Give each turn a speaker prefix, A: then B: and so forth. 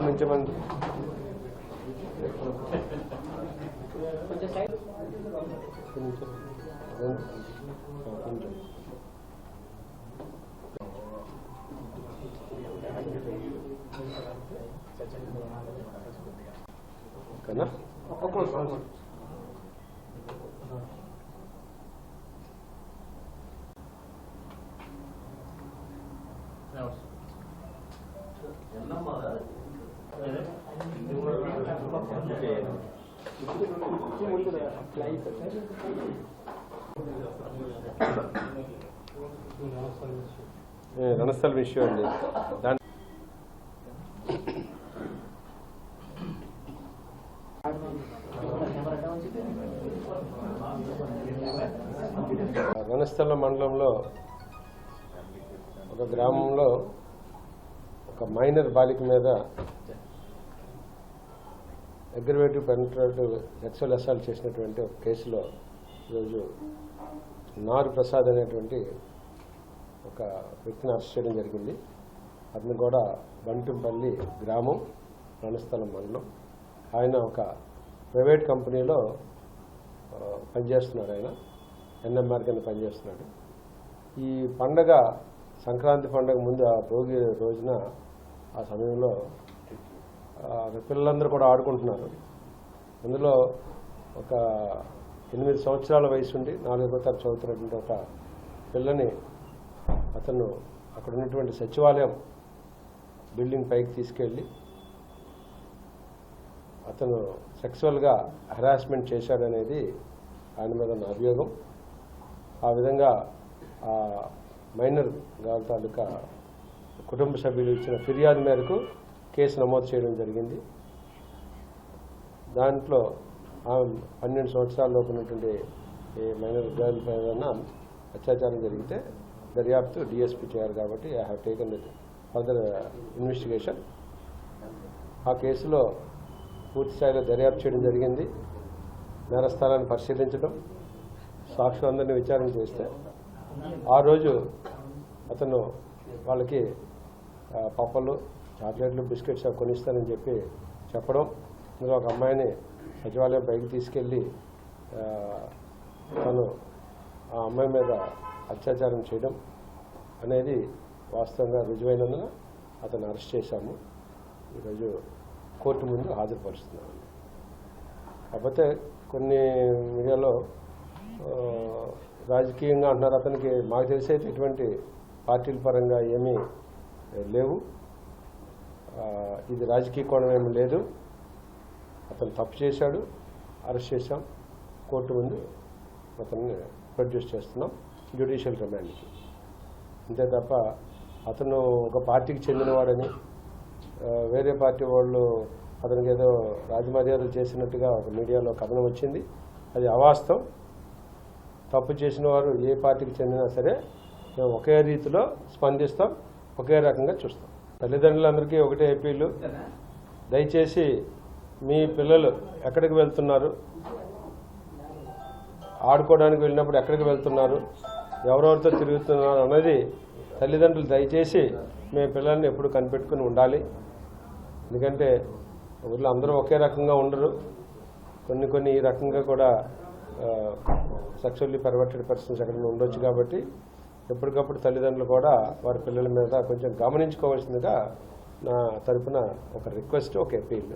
A: నుంచి మంది కొంచెం. ఆ, కొంచెం. ఓకేనా రణస్థల విషయం అండి. దాని రణస్థల మండలంలో ఒక గ్రామంలో ఒక మైనర్ బాలిక మీద అగ్రివేటివ్ పెనట్రేటివ్ సెక్సువల్ అసాల్ట్ చేసినటువంటి ఒక కేసులో ఈరోజు నారు ప్రసాద్ అనేటువంటి ఒక వ్యక్తిని అరెస్ట్ చేయడం జరిగింది. అతను కూడా బంటింపల్లి గ్రామం రణస్థలం మండలం. ఆయన ఒక ప్రైవేట్ కంపెనీలో పనిచేస్తున్నాడు ఆయన. ఎన్ఎంఆర్ కింద పనిచేస్తున్నాడు. ఈ పండగ సంక్రాంతి పండుగ ముందు ఆ భోగి రోజున ఆ సమయంలో పిల్లలందరూ కూడా ఆడుకుంటున్నారు. అందులో ఒక ఎనిమిది సంవత్సరాల వయసు ఉండి నాలుగో తరగతి చదువుతున్నటువంటి ఒక పిల్లని అతను అక్కడ ఉన్నటువంటి సచివాలయం బిల్డింగ్ పైకి తీసుకెళ్ళి అతను సెక్సువల్గా హెరాస్మెంట్ చేశాడనేది ఆయన మీద ఉన్న అభియోగం. ఆ విధంగా మైనర్ గాల్ తాలూకా కుటుంబ సభ్యులు ఇచ్చిన ఫిర్యాదు మేరకు కేసు నమోదు చేయడం జరిగింది. దాంట్లో ఆమె పన్నెండు సంవత్సరాల లోపు ఉన్నటువంటి మైనర్ గర్ల్ పైన అత్యాచారం జరిగితే దర్యాప్తు డిఎస్పీ చేయాలి కాబట్టి I have taken further investigation. ఆ కేసులో పూర్తి స్థాయిలో దర్యాప్తు చేయడం జరిగింది. నేరస్థానాన్ని పరిశీలించడం సాక్షులందరినీ విచారణ చేస్తే ఆ రోజు అతను వాళ్ళకి పప్పలు చాక్లెట్లు బిస్కెట్స్ అవి కొనిస్తానని చెప్పి చెప్పడం. ఇందులో ఒక అమ్మాయిని సచివాలయం పైకి తీసుకెళ్ళి తను ఆ అమ్మాయి మీద అత్యాచారం చేయడం అనేది వాస్తవంగా రుజువైనందున అతను అరెస్ట్ చేశాము. ఈరోజు కోర్టు ముందు హాజరుపరుస్తున్నాము కాకపోతే కొన్ని మీడియాలో రాజకీయంగా అంటున్నారు. అతనికి మాకు తెలిసి అయితే ఎటువంటి పార్టీల పరంగా ఏమీ లేవు. ఇది రాజకీయ కోణం ఏమి లేదు. అతను తప్పు చేశాడు. అరెస్ట్ చేశాం. కోర్టు ముందు అతన్ని ప్రొడ్యూస్ చేస్తున్నాం. జ్యుడిషియల్ రిమాండ్కి. అంతే తప్ప అతను ఒక పార్టీకి చెందినవాడని వేరే పార్టీ వాళ్ళు అతనికి ఏదో రాజమర్యాదలు చేసినట్టుగా ఒక మీడియాలో కథనం వచ్చింది. అది అవాస్తవం. తప్పు చేసిన వారు ఏ పార్టీకి చెందినా సరే మేము ఒకే రీతిలో స్పందిస్తాం ఒకే రకంగా చూస్తాం. తల్లిదండ్రులందరికీ ఒకటే అప్పీలు. దయచేసి మీ పిల్లలు ఎక్కడికి వెళ్తున్నారు? ఆడుకోవడానికి వెళ్ళినప్పుడు ఎక్కడికి వెళ్తున్నారు? ఎవరెవరితో తిరుగుతున్నారు అన్నది తల్లిదండ్రులు దయచేసి మీ పిల్లల్ని ఎప్పుడు కనిపెట్టుకుని ఉండాలి. ఎందుకంటే ఊళ్ళో అందరూ ఒకే రకంగా ఉండరు. కొన్ని కొన్ని ఈ రకంగా కూడా సెక్షువల్లీ పర్వర్టెడ్ పర్సన్స్ ఎక్కడైనా ఉండొచ్చు కాబట్టి ఎప్పటికప్పుడు తల్లిదండ్రులు కూడా వారి పిల్లల మీద కొంచెం గమనించుకోవాల్సిందిగా నా తరపున ఒక రిక్వెస్ట్ ఒక అపీల్